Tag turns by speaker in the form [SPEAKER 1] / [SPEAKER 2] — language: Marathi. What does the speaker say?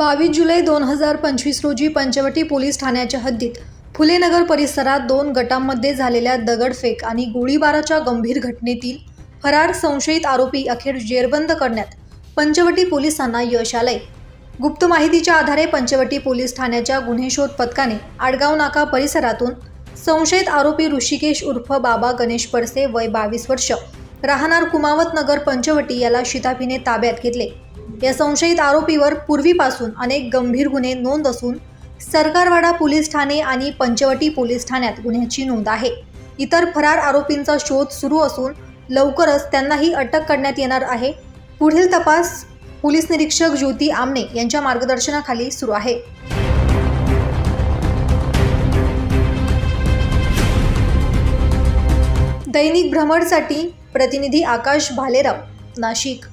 [SPEAKER 1] बावीस जुलै दोन हजार पंचवीस रोजी पंचवटी पोलीस ठाण्याच्या हद्दीत फुलेनगर परिसरात दोन गटांमध्ये झालेल्या दगडफेक आणि गोळीबाराच्या गंभीर घटनेतील फरार संशयित आरोपी अखेर जेरबंद करण्यात पंचवटी पोलिसांना यश आलंय. गुप्त माहितीच्या आधारे पंचवटी पोलीस ठाण्याच्या गुन्हे शोध पथकाने आडगाव नाका परिसरातून संशयित आरोपी ऋषिकेश उर्फ बाबा गणेश परसे वय बावीस वर्ष राहणार कुमावत नगर पंचवटी याला शिताफीने ताब्यात घेतले. या संशयित आरोपीवर पूर्वीपासून अनेक गंभीर गुन्हे नोंद असून सरकारवाडा पोलीस ठाणे आणि पंचवटी पोलीस ठाण्यात गुन्ह्याची नोंद आहे. इतर फरार आरोपींचा शोध सुरू असून लवकरच त्यांनाही अटक करण्यात येणार आहे. पुढील तपास पोलीस निरीक्षक ज्योती आमने यांच्या मार्गदर्शनाखाली सुरू आहे. दैनिक भ्रमणसाठी प्रतिनिधी आकाश भालेराव नाशिक.